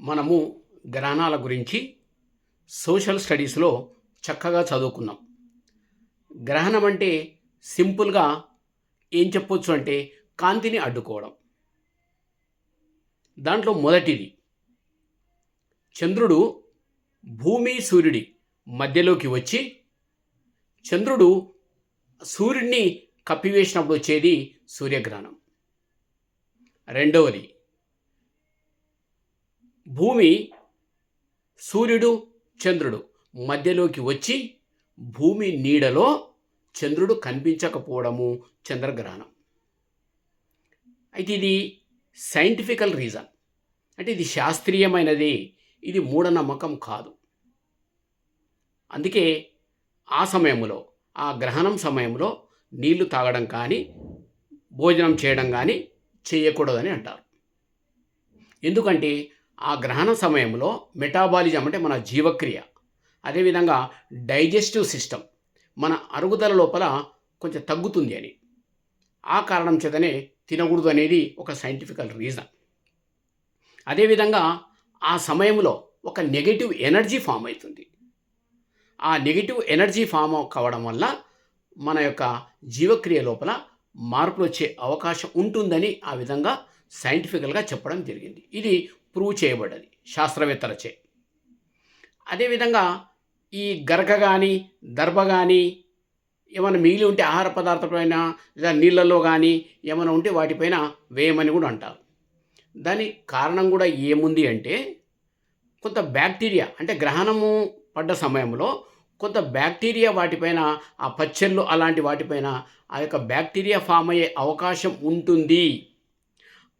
మనము గ్రహణాల గురించి సోషల్ స్టడీస్లో చక్కగా చదువుకున్నాం. గ్రహణం అంటే సింపుల్గా ఏం చెప్పొచ్చు అంటే కాంతిని అడ్డుకోవడం. దాంట్లో మొదటిది చంద్రుడు భూమి సూర్యుడి మధ్యలోకి వచ్చి చంద్రుడు సూర్యుడిని కప్పివేసినప్పుడు వచ్చేది సూర్యగ్రహణం. రెండవది భూమి సూర్యుడు చంద్రుడు మధ్యలోకి వచ్చి భూమి నీడలో చంద్రుడు కనిపించకపోవడము చంద్రగ్రహణం. అయితే ఇది సైంటిఫికల్ రీజన్. అంటే ఇది శాస్త్రీయమైనది ఇది మూఢనమ్మకం కాదు. అందుకే ఆ సమయంలో ఆ గ్రహణం సమయంలో నీళ్ళు తాగడం కానీ భోజనం చేయడం కానీ చేయకూడదని అంటారు. ఎందుకంటే ఆ గ్రహణ సమయంలో మెటాబాలిజం అంటే మన జీవక్రియ. అదేవిధంగా డైజెస్టివ్ సిస్టమ్ మన అరుగుదల లోపల కొంచెం తగ్గుతుంది అని. ఆ కారణం చేతనే తినకూడదు అనేది ఒక సైంటిఫికల్ రీజన్. అదేవిధంగా ఆ సమయంలో ఒక నెగటివ్ ఎనర్జీ ఫామ్ అవుతుంది. ఆ నెగిటివ్ ఎనర్జీ ఫామ్ కావడం వల్ల మన యొక్క జీవక్రియ లోపల మార్పులు వచ్చే అవకాశం ఉంటుందని ఆ విధంగా సైంటిఫికల్గా చెప్పడం జరిగింది. ఇది ప్రూవ్ చేయబడ్డది శాస్త్రవేత్తలచే. అదేవిధంగా ఈ గరక కానీ దర్భ కానీ ఏమైనా మిగిలి ఉంటే ఆహార పదార్థాలపైన లేదా నీళ్ళల్లో కానీ ఏమైనా ఉంటే వాటిపైన వేయమని కూడా అంటారు. దాని కారణం కూడా ఏముంది అంటే కొంత బ్యాక్టీరియా అంటే గ్రహణము పడ్డ సమయంలో కొంత బ్యాక్టీరియా వాటిపైన ఆ పచ్చళ్ళు అలాంటి వాటిపైన ఆ యొక్క బ్యాక్టీరియా ఫామ్ అయ్యే అవకాశం ఉంటుంది.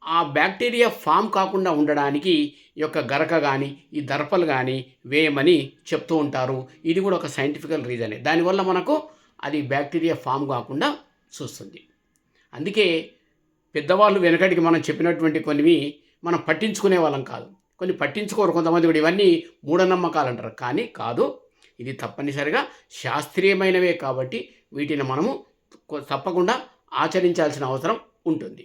ఆ బ్యాక్టీరియా ఫామ్ కాకుండా ఉండడానికి ఈ యొక్క గరక కానీ ఈ దర్పలు కానీ వేయమని చెప్తూ ఉంటారు. ఇది కూడా ఒక సైంటిఫికల్ రీజనే. దానివల్ల మనకు అది బ్యాక్టీరియా ఫామ్ కాకుండా చూస్తుంది అందుకే పెద్దవాళ్ళు వెనకటికి మనం చెప్పినటువంటి కొన్నివి మనం పట్టించుకునే వాళ్ళం కాదు. కొన్ని పట్టించుకోరు కొంతమంది కూడా. ఇవన్నీ మూఢనమ్మకాలు అంటారు కానీ కాదు. ఇది తప్పనిసరిగా శాస్త్రీయమైనవే కాబట్టి వీటిని మనము తప్పకుండా ఆచరించాల్సిన అవసరం ఉంటుంది.